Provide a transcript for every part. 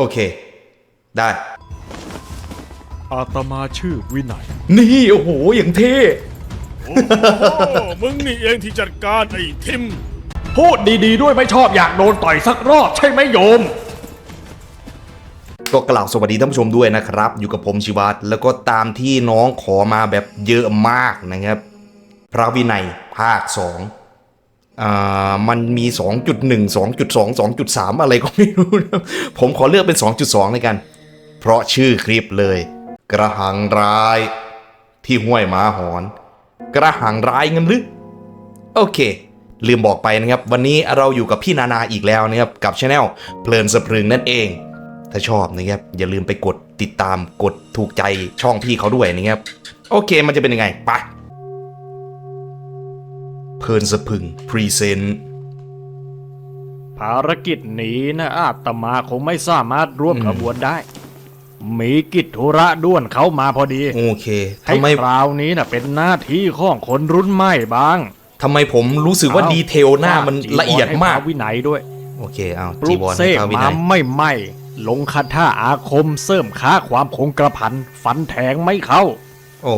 โอเค ได้ อาตมาชื่อวินัย นี่โอ้โหอย่างเท่ โอ้มึงนี่เองที่จัดการไอ้ทิม พูดดีๆด้วยไม่ชอบอยากโดนต่อยสักรอบใช่ไหมโยม ก็กล่าวสวัสดีท่านผู้ชมด้วยนะครับ อยู่กับผมชิวัตแล้วก็ตามที่น้องขอมาแบบเยอะมากนะครับ พระวินัยภาค2อ่า มันมี 2.1 2.2 2.3 อะไรก็ไม่รู้นะผมขอเลือกเป็น 2.2 เลยกัน เพราะชื่อคลิปเลย กระหังร้าย ที่ห้วยหมาหอน กระหังร้ายเงินหรือโอเค ลืมบอกไปนะครับ วันนี้เราอยู่กับพี่นานาอีกแล้วนะครับกับช anel เพลินสะพรึงนั่นเอง ถ้าชอบนะครับอย่าลืมไปกดติดตามกดถูกใจช่องพี่เขาด้วยนะครับโอเคมันจะเป็นยังไงไป ลินสะพรึงพรีเซนต์ภารกิจนี้นะอาตมาคงไม่สามารถร่วมขบวนได้ มีกิจธุระด่วนเข้ามาพอดี โอเคให้ทำไมคราวนี้นะเป็นหน้าที่ของคนรุ่นใหม่บ้างทำไมผมรู้สึกว่าเอ้ดีเทลหน้ามันจีวรละเอียดมาก ให้พระวินัยด้วย โอเคเอาปลุจีกวรเสให้กพระวิมานัยไม่ไม่ลงคาถาอาคมเสริมค้าความคงกระพันฟันแทงไม่เข้า โอ้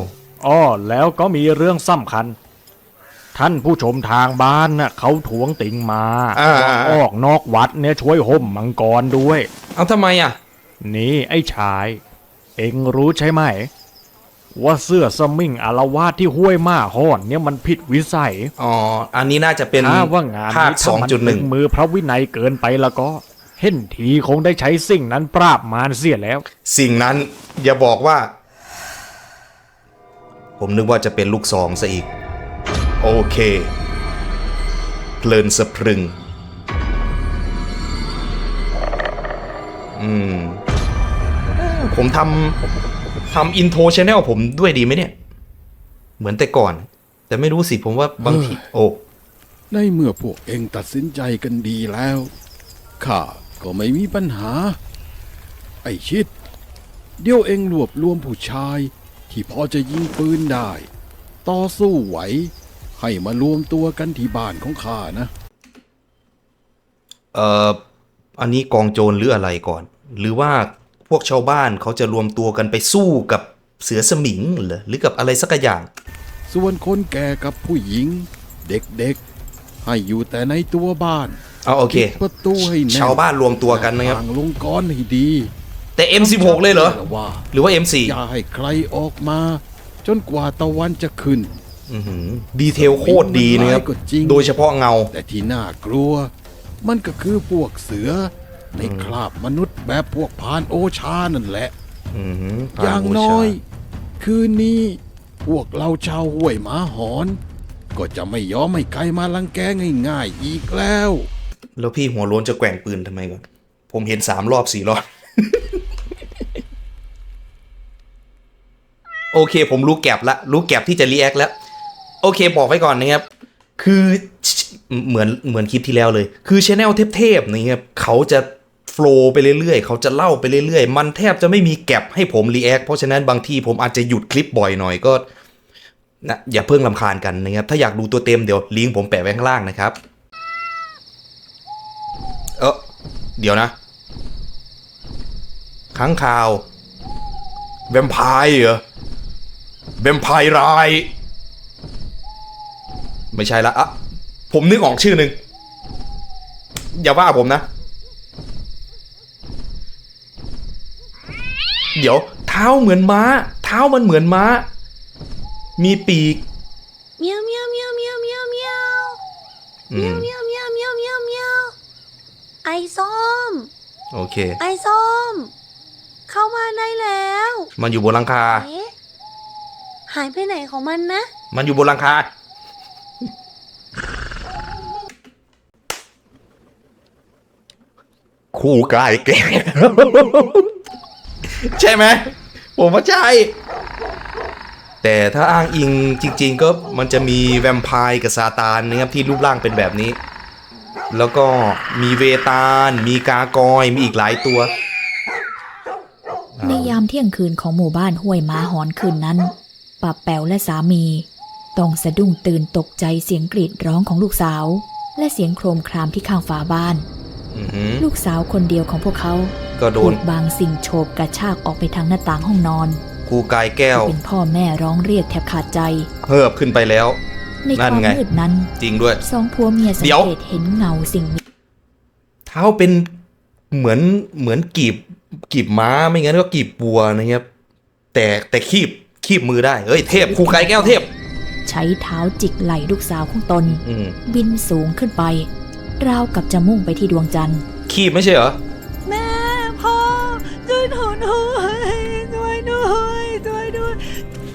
อ้อแล้วก็มีเรื่องสำคัญ ท่านผู้ชมทางบ้านน่ะเขาทวงติงมาอ่า ว่าออกนอกวัดเนี่ยช่วยห่มมังกรด้วย เอาทำไมอะ นี่ไอ้ชาย เอ็งรู้ใช่ไหม ว่าเสื้อสมิงอารวาสที่ห้วยมาห้อนเนี่ยมันผิดวิสัย อ๋อ อันนี้น่าจะเป็นถ้าว่างานภาคนี้ถ้ามันถึง2.1มือพระวินัยเกินไปแล้วก็ เห็นทีคงได้ใช้สิ่งนั้นปราบมารเสียแล้ว สิ่งนั้นอย่าบอกว่า ผมนึกว่าจะเป็นลูกซองซะอีก โอเค เพลินสะพรึง อืม ผมทำทำอินโทรชแนลผมด้วยดีไหมเนี่ย เหมือนแต่ก่อน แต่ไม่รู้สิผมว่าบางทีโอ้ในเมื่อพวกเองตัดสินใจกันดีแล้ว ข้าก็ไม่มีปัญหา ไอ้ชิด เดี๋ยวเองรวบรวมผู้ชาย ที่พอจะยิงปืนได้ ต่อสู้ไหว ให้มารวมตัวกันที่บ้านของข้านะ เอ่อ อันนี้กองโจรหรืออะไรก่อน หรือว่าพวกชาวบ้านเขาจะรวมตัวกันไปสู้กับเสือสมิงเหรอหรือกับอะไรสักอย่าง ส่วนคนแก่กับผู้หญิง เด็กๆ ให้อยู่แต่ในตัวบ้านเอาโอเคปิดประตูให้แน่นชาวบ้านรวมตัวกันนะครับ ทางลงกรให้ดีแต่ M16 เลยเหรอแต่ว่า หรือว่า M4 อย่าให้ใครออกมา จนกว่าตะวันจะขึ้น อื้อหือดีเทลโคตรดีนะครับก็จริงโดยเฉพาะเงา แต่ที่น่ากลัว มันก็คือพวกเสือ ในคราบมนุษย์แบบพวกพรานโอชานั่นแหละ อือหืออผ่ย่างบูชน้อย คืนนี้ พวกเราชาวห้วยหมาหอน ก็จะไม่ยอมให้ใครมาลังแกง่ายๆอีกแล้ว แล้วพี่หัวโล้นจะแกว่งปืนทำไมก่อน ผมเห็นสามรอบสี่รอบ โอเค ผมรู้แก็บละ รู้แก็บที่จะรีแอคแล้ว โอเคบอกไว้ก่อนนะครับ คือเหมือนเหมือนคลิปที่แล้วเลย คือชแนลเทพๆนะครับเขาจะโฟล์ไปเรื่อยๆ เขาจะเล่าไปเรื่อยๆ มันแทบจะไม่มีแก็บให้ผมรีแอคเพราะฉะนั้นบางทีผมอาจจะหยุดคลิปบ่อยหน่อยก็นะอย่าเพิ่งลำคาญกันนะครับ ถ้าอยากดูตัวเต็มเดี๋ยวลิงก์ผมแปะไว้ข้างล่างนะครับ เออเดี๋ยวนะค้างคาว แวมไพร์เหรอ แวมไพร์ราย ไม่ใช่ละอะผมนึกออกชื่อหนึ่งอย่าว่าผมนะ เดี๋ยว เท้าเหมือนม้า เท้ามันเหมือนม้า มีปีกเมียวเมียวเมียวเมียวเมียวเมียวอืเมียวมเมียวเมียวเมียวเมียวเมวไอ้ส้ม โอเค ไอ้ส้ม เข้ามาได้แล้วมันอยู่บนหลังคาหายไปไหนของมันนะ มันอยู่บนหลังคา คู่กายแก่ใช่ไหมผมว่าใช่ แต่ถ้าอ้างอิงจริง ๆ ก็มันจะมีแวมไพร์กับซาตานนะครับที่รูปร่างเป็นแบบนี้ แล้วก็มีเวตาลมีกากอยมีอีกหลายตัว ในยามเที่ยงคืนของหมู่บ้านห้วยม้าหอนคืนนั้นป้าแป๋วและสามีต้องสะดุ้งตื่นตกใจเสียงกรีดร้องของลูกสาว และเสียงโครมครามที่ข้างฝาบ้าน ลูกสาวคนเดียวของพวกเขาก็โดถูนกบางสิ่งโฉบกระชากออกไปทางหน้าต่างห้องนอนครูกายแก้ว เป็นพ่อแม่ร้องเรียกแทบขาดใจเฮิบขึ้นไปแล้ว ในนั่คนวามไงมืดนั้น จริงด้วยสองผัวเมียสังเดี๋ยวเกตเห็นเงาสิ่งมีเท้าเป็นเหมือนเหมือนกีบกีบม้าไม่งั้นก็กีบวัวนะครับ แต่แต่คีบคีบมือได้เอ้ยเทพครูกายแก้วเทพ ใช้เท้าจิกไหล่ลูกสาวของตนอืมบินสูงขึ้นไป ราวกับจะมุ่งไปที่ดวงจันทร์คีบไม่ใช่เหรอ แม่พ่อช่วยหนูด้วยช่วยด้วยช่วยด้วย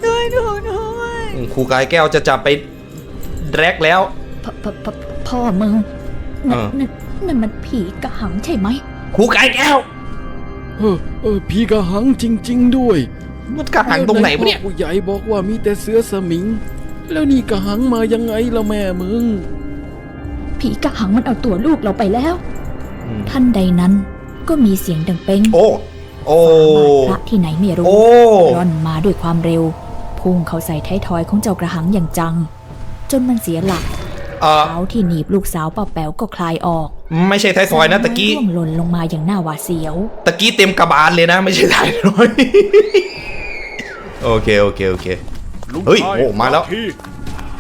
ช่วยหนูด้วยอืมครูกายแก้วจะจับไปแรกแล้ว พพพพ่อมึงนั่นเออ นั่นนั่นมันผีกระหังใช่ไหม ครูกายแก้ว เออเออพี่กระหังจริง ๆ ด้วยมันกระหังตรงไหนวะเนี่ย แล้วพ่อผู้ใหญ่บอกว่ามีแต่เสือสมิง แล้วนี่กระหังมายังไงละแม่มึง ผีกระหังมันเอาตัวลูกเราไปแล้วอืมท่านใดนั้นก็มีเสียงดังเป้งโอ้โอ้พระที่ไหนไม่รู้โอ้ร่อนมาด้วยความเร็ว พุ่งเข้าใส่ท้ายทอยของเจ้ากระหังอย่างจัง จนมันเสียหลักเอ่อเท้าที่หนีบลูกสาวป้าแป๋วก็คลายออก ไม่ใช่ท้ายทอยนะตะกี้ร่วงหล่นลงมาอย่างหน้าหวาดเสียว ตะกี้เต็มกระบาลเลยนะ ไม่ใช่ท้ายทอยโอเคโอเคโอเคลุงเฮ้ยชายโอ้มาแล้วที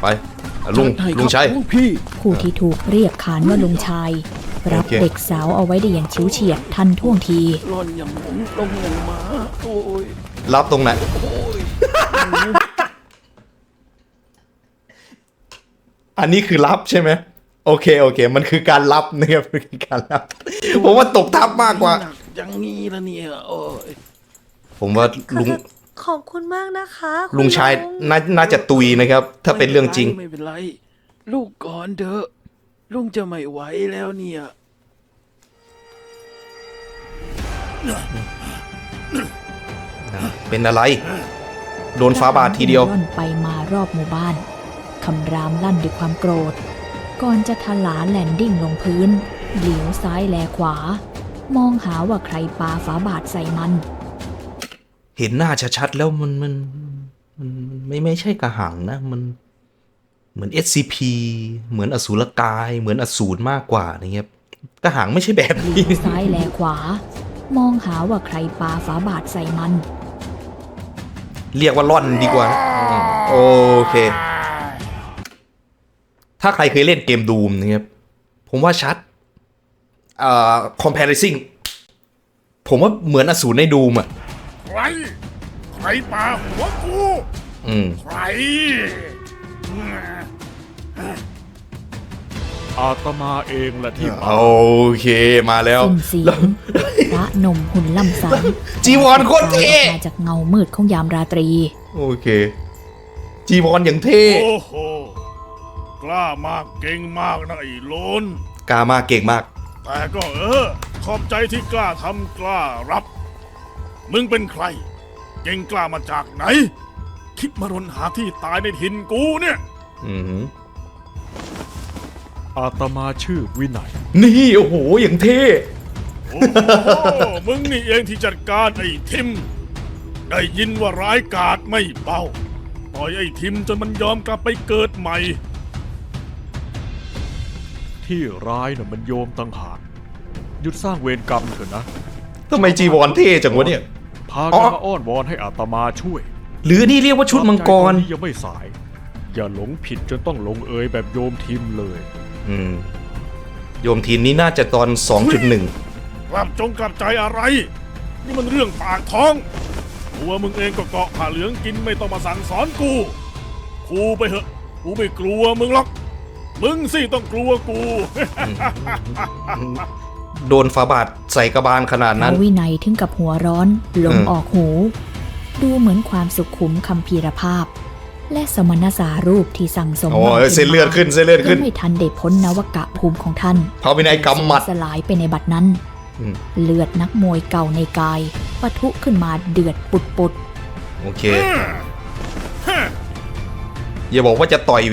ไปอะ ลุงจัดให้ลุงชัยครับลูกพี่ผู้ที่ถูกเรียกขานว่าลุงชาย รับโอเค เด็กสาวเอาไว้ได้อย่างชิวเฉียดทันท่วงที ร่อนอย่างหมุนลงอย่างหมาโอ้ยรับตรงไหน อันนี้คือรับใช่ไหมโอเคโอเค มันคือการรับนะครับมันคือการรับ ผมว่าตกทับมากกว่า หนักอย่างนี้ละเนี่ยโอ้ยผมว่าลุง ขอบคุณมากนะคะคุณลุงชายลุงน่าน่าจะตุยนะครับ ถ้าเป็นเรื่องจริง ไม่เป็นไร ลูกก่อนเถอะ ลุงจะไม่ไหวแล้วเนี่ย เป็นอะไร โดนฟ้าบาดทีเดียวร่อนไปมารอบหมู่บ้าน คำรามลั่นด้วยความโกรธ ก่อนจะทลาแลนดิ้งลงพื้น เหลียวซ้ายแลขวา มองหาว่าใครปาฝาบาทใส่มัน เห็นหน้าชัดๆแล้วมันมันมันมันไม่ไม่ใช่กระหังนะ มันเหมือน SCP เหมือนอสูรกาย เหมือนอสูรมากกว่านะครับกระหังไม่ใช่แบบนี้ ซ้ายแลขวา มองหาว่าใครปาฝาบาทใส่มัน เรียกว่าล่อนดีกว่านะอืมโอเค ถ้าใครเคยเล่นเกมดูมนะครับผมว่าชัดเอ่อ comparison ผมว่าเหมือนอสูรในดูมอะใค ร ใครปาหัวกูอืม ใคร อาตมาเองแหละที่โอเคมาแล้วสิ้นเสียงพระหนมหุ่นล่ำสันจีวรโคตรเท่ ออกมาจากเงามืดของยามราตรี โอเค จีวรอย่างเท่โอ้โห กล้ามากเก่งมากนะไอ้โลน กล้ามากเก่งมาก แต่ก็เออ ขอบใจที่กล้าทำกล้ารับ มึงเป็นใคร เก่งกล้ามาจากไหน คิดมารนหาที่ตายในถิ่นกูเนี่ย อือหืออาตมาชื่อวินัย นี่โอ้โหอย่างเท่ โอ้โห มึงนี่เองที่จัดการไอ้ทิม ได้ยินว่าร้ายกาจไม่เบาปล่อยไอ้ทิมจนมันยอมกลับไปเกิดใหม่ ที่ร้ายน่ะมันโยมตั้งหาก หยุดสร้างเวรกรรมเถอะนะ ทำไมจีวรเท่จังวะเนี่ยพาอ๋กันอมาอ้อนวอนให้อาตมาช่วยหรือนี่เรียกว่าชุดมังกรใจตอนนี้ยังไม่สาย อย่าหลงผิดจนต้องลงเอยแบบโยมทิมเลย อืมโยมทีนนี้น่าจะตอน 2.1 กลับจงกลับใจอะไร นี่มันเรื่องปากท้องตัวมึงเองก็เกาะผ้าเหลืองกินไม่ต้องมาสั่งสอนกูกูไปเหอะกูไม่กลัวมึงหรอก มึงสิต้องกลัวกู โดนฝาบาทใส่กระบาลขนาดพนั้นระวินัยถึงกับหัวร้อนลมเออออกหู ดูเหมือนความสุขุมคำพีรภาพ และสมณสารูปที่สั่งสมโอ้มายเส้นเลือดขึ้นเส้นเลือดขึ้นยังไม่ทันได้พ้นนวกะภูมิของท่านพระวินัยกำหมัดสลายไปในบัดนั้นอืมเลือดนักมวยเก่าในกายปะทุขึ้นมาเดือดปุดปุดโอเคอย่าบอกว่าจะต่อย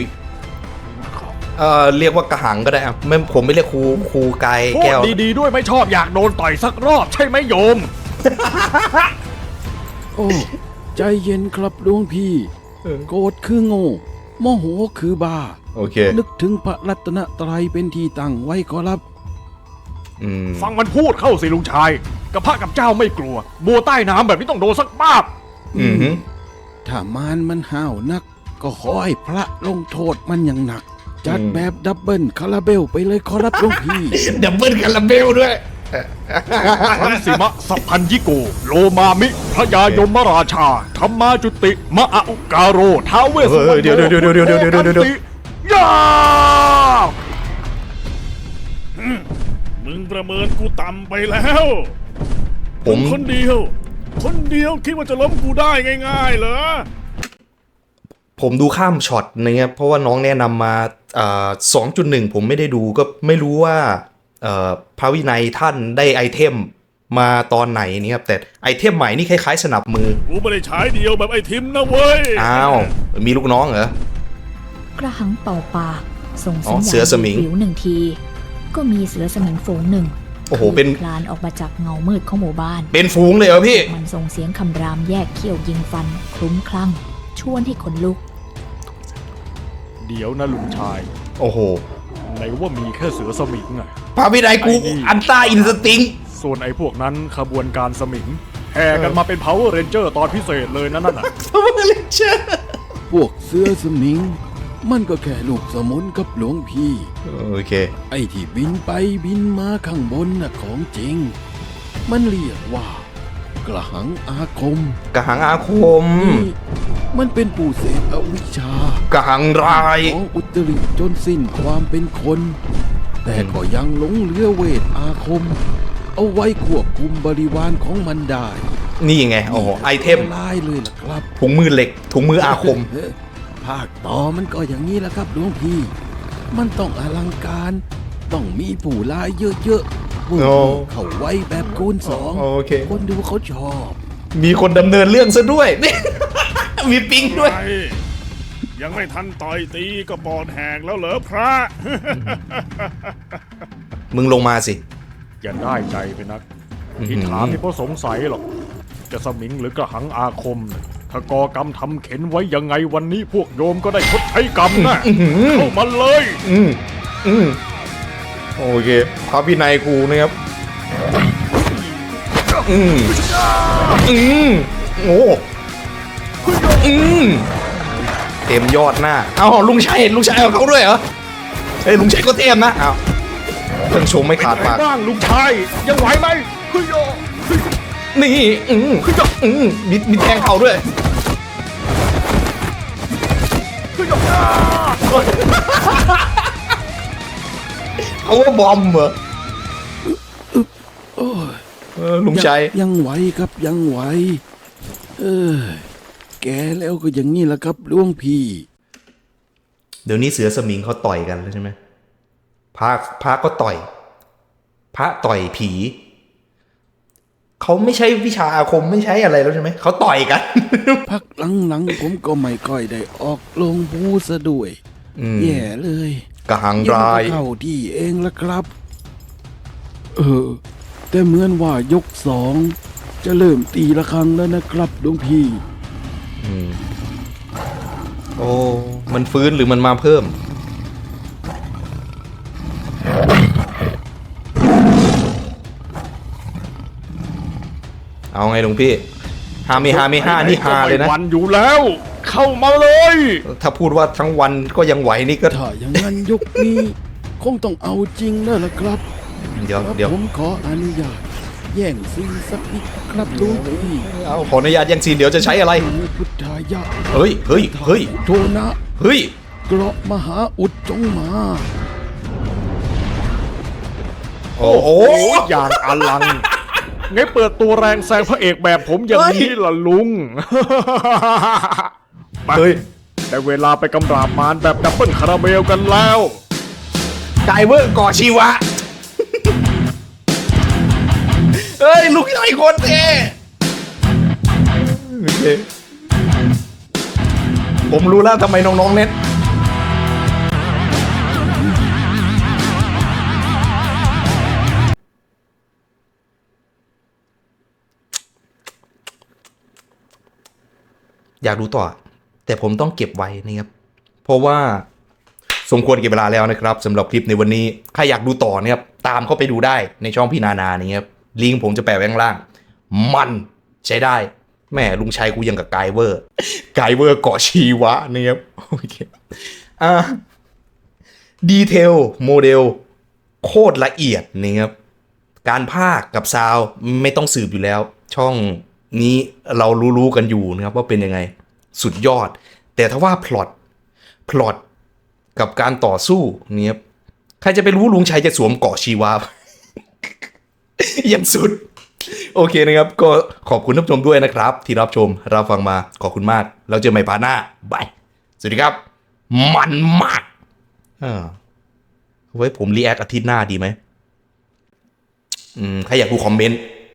เอ่อเรียกว่ากระหังก็ได้อะไม่ผมไม่เรียกครูครูกายพูแก้ดวดีๆด้วยไม่ชอบอยากโดนต่อยสักรอบใช่ไหมโยม โอ้ใจเย็นครับหลวงพี่โกรธคือโง่โมโหคือบ้า โอเค นึกถึงพระรัตนตรัยเป็นที่ตั้งไว้ขอรับ อืมฟังมันพูดเข้าสิลุงชายกระพระกับเจ้าไม่กลัว บัวใต้น้ำแบบนี้ต้องโดนสักบ้าบ อืมถ้ามารมันห้าวนัก ก็ขอให้พระลงโทษมันอย่างหนัก จัดแบบดับเบิลคาราเบลไปเลยขอรับลวงพี่ ดับเบิลคาราเบลด้วยทันสิมะสัพพัญญิโก โลมามิ พระยายมราชา ธรรมาจุติ มะอุกาโร ท้าเวสุวรรณเดี๋ยวยวเยามึงประเมินกูต่ำไปแล้ว ผมคนเดียว คนเดียวคิดว่าจะล้มกูได้ง่ายๆเหรอ ผมดูข้ามช็อตนะครับเพราะว่าน้องแนะนำมา สองจุดหนึ่งผมไม่ได้ดูก็ไม่รู้ว่าเอ่อพระวินัยท่านได้ไอเทมมาตอนไหนนี่ครับแต่ไอเทมใหม่นี่คล้ายๆ สนับมือกูไม่ได้ใช้เดียวแบบไอ้ทิมนะเว้ยอ้าวมีลูกน้องเหรอกระหังเป่าปากส่งอ๋สัอญญาณเสือสมิงวิวหนึ่งที ก็มีเสือสมิงฝูงหนึ่งโอ้โหเป็นคลานออกมาจากเงามืดของหมู่บ้าน เป็นฝูงเลยเหรอพี่ มันส่งเสียงคำรามแยกเขี้ยวยิงฟันคลุ้มคลั่งชวนให้ขนลุก เดี๋ยวนะลุงชายโอ้โหไหนว่ามีแค่เสือสมิงอะพระวินัยกูไอ้นี่ อันต้าอินสติ้ง ส่วนไอ้พวกนั้นขบวนการสมิงแห่กันมาเป็น Power Ranger ตอนพิเศษเลยนะนั่นน่ะพวกเสื้อสมิง มันก็แค่ลูกสมุนกับหลวงพี่ โอเค ไอ้ที่บินไปบินมาข้างบนน่ะของจริง มันเรียกว่า กระหังอาคมกระหังอาคม นี่ มันเป็นผู้เสพอวิชชากระหังราย ของอุตริจนสิ้นความเป็นคน แต่ก็ยังหลงเหลือเวทอาคม เอาไว้ควบคุมบริวารของมันได้นี่ไง โอ้โห ไอเทม ลายเลยล่ะครับถุงมือเหล็ก ถุงมืออาคมเอ้อภาคต่อมันก็อย่างนี้แหละครับหลวงพี่ มันต้องอลังการ ต้องมีผู้ลายเยอะๆผู้โอ้เข้าไว้แบบคูณสองโอเค คนดูเขาชอบ มีคนดำเนินเรื่องซะด้วยนี่ มีปิงด้วยไอ้ยังไม่ทันต่อยตีก็ปอดแหกแล้วเหรอพระ มึงลงมาสิ อย่าได้ใจไปนักอื้อหือที่ถามนี่เพราะสงสัยหรอก จะสมิงหรือกระหังอาคมน่ะถ้ากอกรรมทำเข็นไว้ยังไงวันนี้พวกโยมก็ได้ชดใช้กรรมนะเข้ามาเลย อืมอืมโอเคพระวินัยครูนะครับ อืมอืมโอ้ อืมเต็มยอดหน้า เอาลุงชัยลุงชัยเอาเขาด้วยเหรอ เฮ้ยลุงชัยก็เต็มนะ เอาเพิ่งชมไม่ขาดปากบ้างลุงชายยังไหวไหมเฮ้ยโยเฮ้ยนี่อืมอืมมีมีแทงเข่าด้วยเฮ้ยโยเขาว่าบอมเหรอโอ้ยเออลุงชัยงยังไหวครับยังไหว เออ แกแล้วก็อย่างนี้แหละครับหลวงพี่ เดี๋ยวนี้เสือสมิงเขาต่อยกันแล้วใช่ไหมพระพระก็ต่อย พระต่อยผีเขาไม่ใช้วิชาอาคมไม่ใช้อะไรแล้วใช่ไหมเขาต่อยกัน พักหลังๆผมก็ไม่ค่อยได้ออกลงบูซะด้วยอืมแย่เลยกระหังเดี๋ยวรายมันก็เข้าที่เองละครับ เออ แต่เหมือนว่ายกสอง จะเริ่มตีละครั้งแล้วนะครับหลวงพี่อืม โอ้ มันฟื้นหรือมันมาเพิ่ม เอาไงหลวงพี่ฮาเมฮาเมห้านี่ฮาเลยนะ วันอยู่แล้ว เข้ามาเลย ถ้าพูดว่าทั้งวันก็ยังไหวนี่ก็ ถ้าอย่างนั้นยกนี้ คงต้องเอาจริงแล้วล่ะครับเดี๋ยวครับเดี๋ยว ผมขออนุญาต แย่งซีนสักนิดครับหลวงพี่เอาขออนุญาตยังซีนเดี๋ยวจะใช้อะไรพุทธายะเฮ้ยเฮ้ยเฮ้ยโทนะเฮ้ยเกราะมหาอุดจงมา โอ้โหโอ้ยอย่างอลังไงเปิดตัวแรงแซงพระเอกแบบผมอย่างนี้ล่ะลุงเฮ้ยแต่เวลาไปกำราบมารแบบดับเบิลคาราเมลกันแล้วไดเวอร์ก่อชีวะ เฮ้ยลูกใหญ่คนเท่โอเคผมรู้แล้วทำไมน้องๆเน็ตอยากดูต่อ แต่ผมต้องเก็บไว้นะครับ เพราะว่าสมควรเก็บเวลาแล้วนะครับสำหรับคลิปในวันนี้ ใครอยากดูต่อนะครับ ตามเข้าไปดูได้ในช่องพี่นานานี่ครับ ลิงก์ผมจะแปะไว้ข้างล่าง มันใช้ได้แม่ลุงชัยกูยังกับไกเวอร์ ไกเวอร์เกาะชีวะนะครับโอเคอ่าดีเทลโมเดลโคตรละเอียดนะครับการภาคกับซาวไม่ต้องสืบอยู่แล้ว ช่องนี้เรารู้ๆกันอยู่นะครับว่าเป็นยังไงสุดยอด แต่ถ้าว่าพล็อตพล็อตกับการต่อสู้เนี่ยใครจะไปรู้ลุงชัยจะสวมเกาะชีวา ยังสุด โอเคนะครับ ก็ขอบคุณท่านผู้ชมด้วยนะครับ ที่รับชมรับฟังมาขอบคุณมากแล้วเจอใหม่พาร์หน้าบายสวัสดีครับ มันมากอ่าไว้ผมรีแอคอาทิตย์หน้าดีไหมอืมใครอยากดูคอมเมนต์